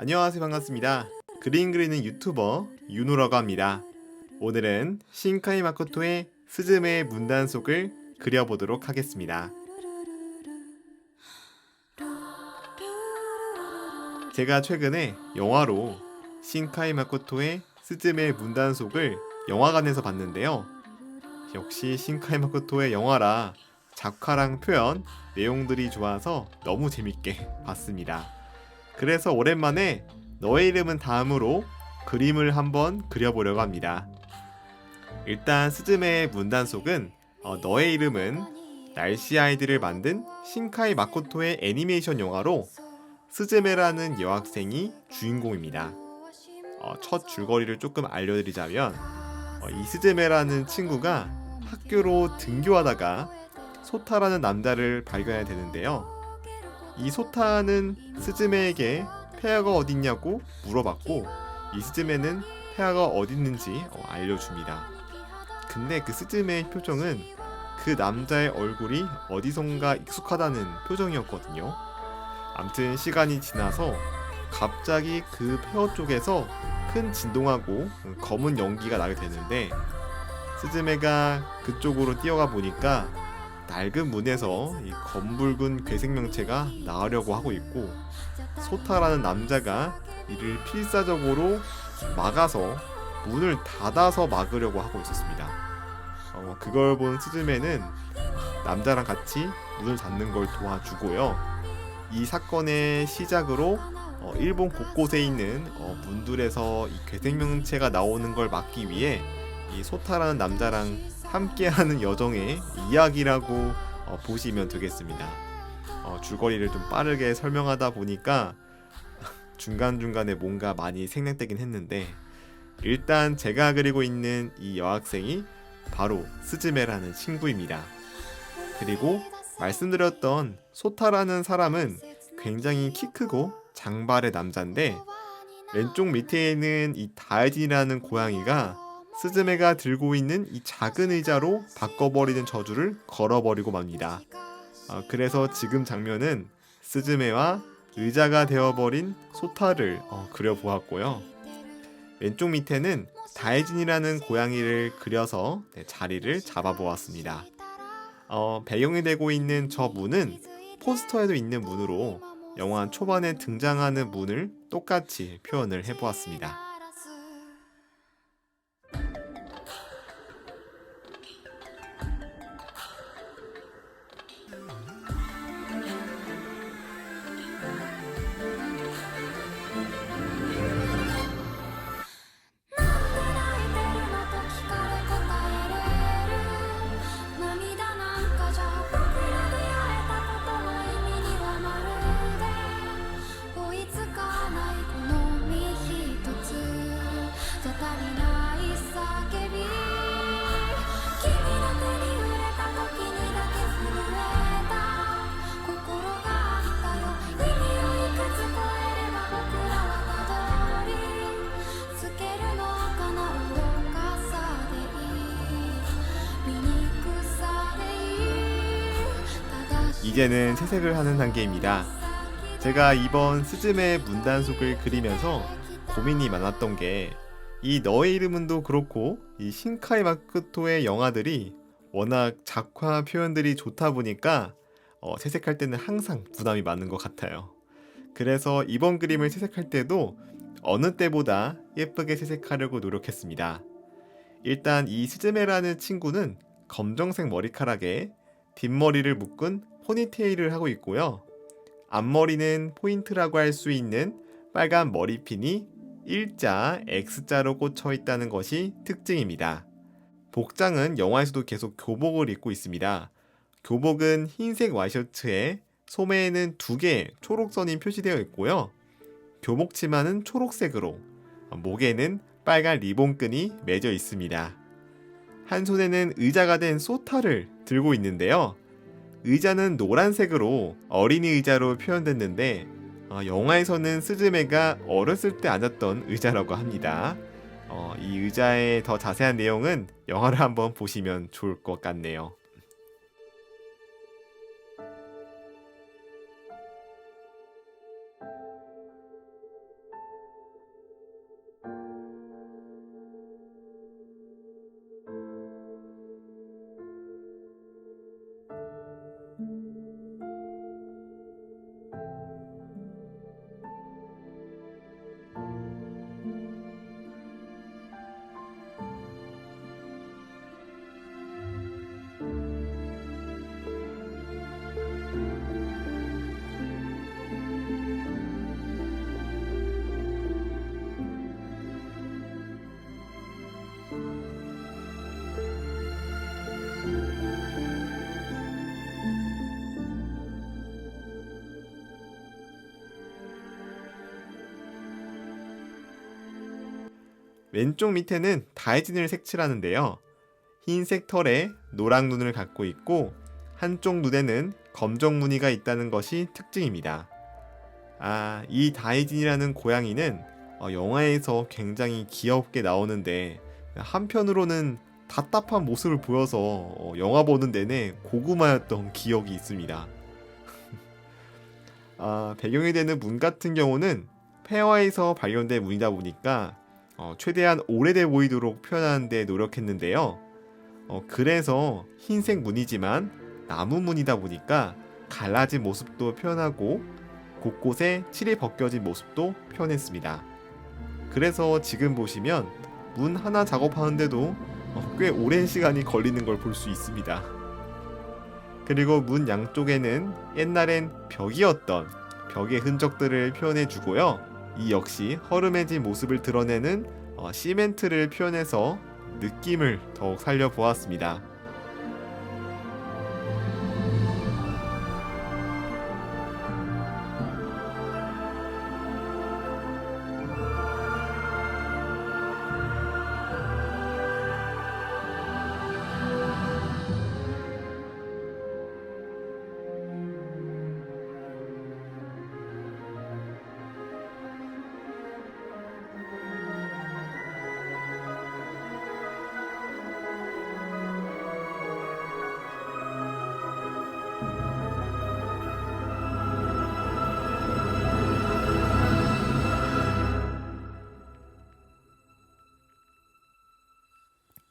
안녕하세요 반갑습니다. 그림 그리는 유튜버 윤우라고 합니다. 오늘은 신카이 마코토의 스즈메의 문단 속을 그려보도록 하겠습니다. 제가 최근에 영화로 신카이 마코토의 스즈메의 문단 속을 영화관에서 봤는데요. 역시 신카이 마코토의 영화라 작화랑 표현, 내용들이 좋아서 너무 재밌게 봤습니다. 그래서 오랜만에 너의 이름은 다음으로 그림을 한번 그려보려고 합니다. 일단 스즈메의 문단 속은 어, 너의 이름은 날씨 아이들을 만든 신카이 마코토의 애니메이션 영화로 스즈메라는 여학생이 주인공입니다. 어, 첫 줄거리를 조금 알려드리자면 어, 이 스즈메라는 친구가 학교로 등교하다가 소타라는 남자를 발견하게 되는데요. 이 소타는 스즈메에게 폐하가 어딨냐고 물어봤고 이 스즈메는 폐하가 어딨는지 어, 알려줍니다. 근데 그 스즈메의 표정은 그 남자의 얼굴이 어디선가 익숙하다는 표정이었거든요. 암튼 시간이 지나서 갑자기 그 폐허 쪽에서 큰 진동하고 검은 연기가 나게 되는데 스즈메가 그쪽으로 뛰어가 보니까 낡은 문에서 이 검붉은 괴생명체가 나으려고 하고 있고 소타라는 남자가 이를 필사적으로 막아서 문을 닫아서 막으려고 하고 있었습니다. 어, 그걸 본 스즈메는 남자랑 같이 문을 닫는 걸 도와주고요. 이 사건의 시작으로 어, 일본 곳곳에 있는 어, 문들에서 이 괴생명체가 나오는 걸 막기 위해 이 소타라는 남자랑 함께하는 여정의 이야기라고 어, 보시면 되겠습니다. 어, 줄거리를 좀 빠르게 설명하다 보니까 중간중간에 뭔가 많이 생략되긴 했는데 일단 제가 그리고 있는 이 여학생이 바로 스즈메라는 친구입니다. 그리고 말씀드렸던 소타라는 사람은 굉장히 키 크고 장발의 남자인데 왼쪽 밑에 있는 이 다이진이라는 고양이가 스즈메가 들고 있는 이 작은 의자로 바꿔버리는 저주를 걸어버리고 맙니다. 어, 그래서 지금 장면은 스즈메와 의자가 되어버린 소타를 어, 그려보았고요. 왼쪽 밑에는 다이진이라는 고양이를 그려서 네, 자리를 잡아보았습니다. 어, 배경이 되고 있는 저 문은 포스터에도 있는 문으로 영화 초반에 등장하는 문을 똑같이 표현을 해보았습니다. 이제는 채색을 하는 단계입니다. 제가 이번 스즈메 문단속을 그리면서 고민이 많았던 게 이 너의 이름은도 그렇고 이 신카이 마크토의 영화들이 워낙 작화 표현들이 좋다 보니까 어, 채색할 때는 항상 부담이 많은 것 같아요. 그래서 이번 그림을 채색할 때도 어느 때보다 예쁘게 채색하려고 노력했습니다. 일단 이 스즈메라는 친구는 검정색 머리카락에 뒷머리를 묶은 포니테일을 하고 있고요. 앞머리는 포인트라고 할 수 있는 빨간 머리핀이 일자 X자로 꽂혀 있다는 것이 특징입니다. 복장은 영화에서도 계속 교복을 입고 있습니다. 교복은 흰색 와이셔츠에 소매에는 두 개의 초록선이 표시되어 있고요. 교복 치마는 초록색으로, 목에는 빨간 리본끈이 매져 있습니다. 한 손에는 의자가 된 소타를 들고 있는데요. 의자는 노란색으로 어린이 의자로 표현됐는데 어, 영화에서는 스즈메가 어렸을 때 앉았던 의자라고 합니다. 어, 이 의자의 더 자세한 내용은 영화를 한번 보시면 좋을 것 같네요. 왼쪽 밑에는 다이진을 색칠하는데요. 흰색 털에 노랑 눈을 갖고 있고 한쪽 눈에는 검정 무늬가 있다는 것이 특징입니다. 아, 이 다이진이라는 고양이는 어, 영화에서 굉장히 귀엽게 나오는데 한편으로는 답답한 모습을 보여서 어, 영화 보는 내내 고구마였던 기억이 있습니다. 아, 배경이 되는 문 같은 경우는 폐허에서 발견된 문이다 보니까 어, 최대한 오래돼 보이도록 표현하는 데 노력했는데요. 어, 그래서 흰색 문이지만 나무 문이다 보니까 갈라진 모습도 표현하고 곳곳에 칠이 벗겨진 모습도 표현했습니다. 그래서 지금 보시면 문 하나 작업하는데도 어, 꽤 오랜 시간이 걸리는 걸 볼 수 있습니다. 그리고 문 양쪽에는 옛날엔 벽이었던 벽의 흔적들을 표현해 주고요. 이 역시 허름해진 모습을 드러내는 어, 시멘트를 표현해서 느낌을 더욱 살려보았습니다.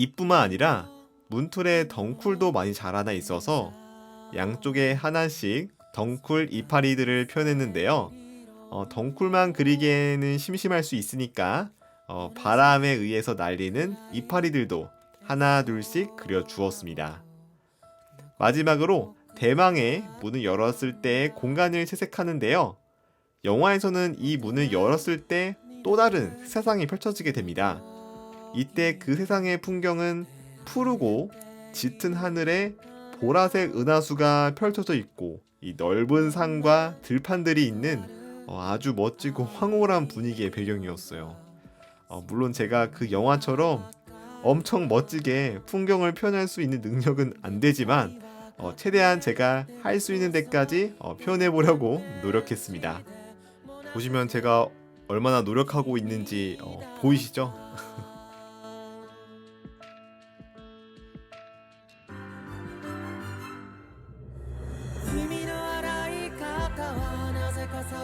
이뿐만 아니라 문틀에 덩쿨도 많이 자라나 있어서 양쪽에 하나씩 덩쿨 이파리들을 표현했는데요. 어, 덩쿨만 그리기에는 심심할 수 있으니까 어, 바람에 의해서 날리는 이파리들도 하나 둘씩 그려 주었습니다. 마지막으로 대망의 문을 열었을 때 공간을 채색하는데요. 영화에서는 이 문을 열었을 때 또 다른 세상이 펼쳐지게 됩니다. 이때 그 세상의 풍경은 푸르고 짙은 하늘에 보라색 은하수가 펼쳐져 있고 이 넓은 산과 들판들이 있는 어, 아주 멋지고 황홀한 분위기의 배경이었어요. 어, 물론 제가 그 영화처럼 엄청 멋지게 풍경을 표현할 수 있는 능력은 안 되지만 어, 최대한 제가 할 수 있는 데까지 어, 표현해 보려고 노력했습니다. 보시면 제가 얼마나 노력하고 있는지 어, 보이시죠?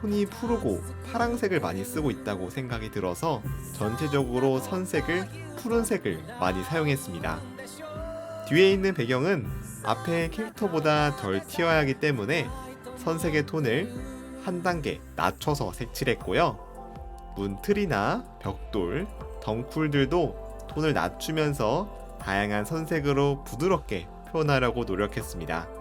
톤이 푸르고 파랑색을 많이 쓰고 있다고 생각이 들어서 전체적으로 선색을 푸른색을 많이 사용했습니다. 뒤에 있는 배경은 앞에 캐릭터보다 덜 튀어야 하기 때문에 선색의 톤을 한 단계 낮춰서 색칠했고요. 문틀이나 벽돌, 덩쿨들도 톤을 낮추면서 다양한 선색으로 부드럽게 표현하려고 노력했습니다.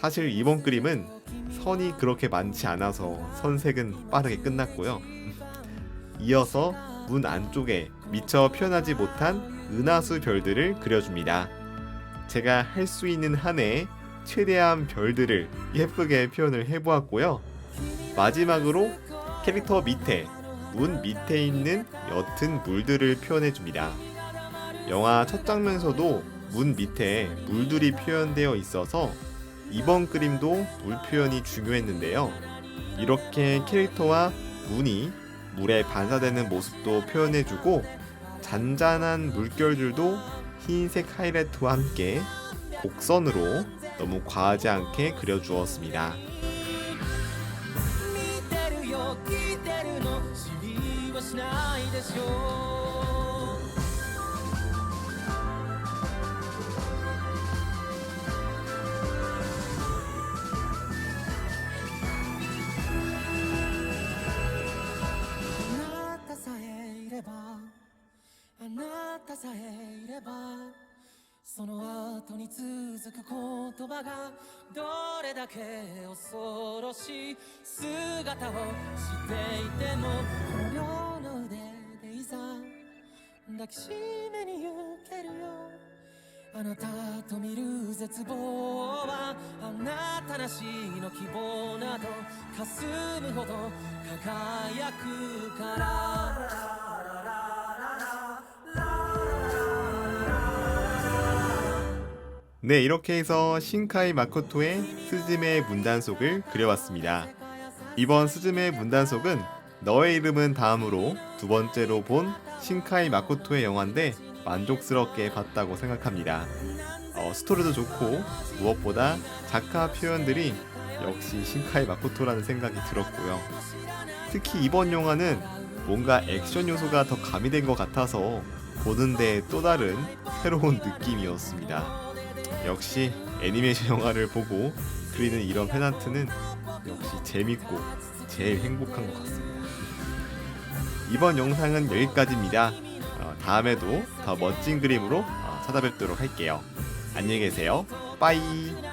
사실 이번 그림은 선이 그렇게 많지 않아서 선색은 빠르게 끝났고요. 이어서 문 안쪽에 미처 표현하지 못한 은하수 별들을 그려줍니다. 제가 할 수 있는 한에 최대한 별들을 예쁘게 표현을 해보았고요. 마지막으로 캐릭터 밑에 문 밑에 있는 옅은 물들을 표현해 줍니다. 영화 첫 장면에서도 문 밑에 물들이 표현되어 있어서 이번 그림도 물 표현이 중요했는데요. 이렇게 캐릭터와 문이 물에 반사되는 모습도 표현해주고 잔잔한 물결들도 흰색 하이라이트와 함께 곡선으로 너무 과하지 않게 그려주었습니다. なたさえいればその後に続く言葉がどれだけ恐ろしい姿をしていてもこの両の腕でいざ抱きしめに行けるよあなたと見る絶望はあなたなしの希望など霞むほど輝くから。 네, 이렇게 해서 신카이 마코토의 스즈메의 문단속을 그려왔습니다. 이번 스즈메의 문단속은 너의 이름은 다음으로 두 번째로 본 신카이 마코토의 영화인데 만족스럽게 봤다고 생각합니다. 어, 스토리도 좋고 무엇보다 작가 표현들이 역시 신카이 마코토라는 생각이 들었고요. 특히 이번 영화는 뭔가 액션 요소가 더 가미된 것 같아서 보는데 또 다른 새로운 느낌이었습니다. 역시 애니메이션 영화를 보고 그리는 이런 페난트는 역시 재밌고 제일 행복한 것 같습니다. 이번 영상은 여기까지입니다. 어, 다음에도 더 멋진 그림으로 어, 찾아뵙도록 할게요. 안녕히 계세요. 빠이.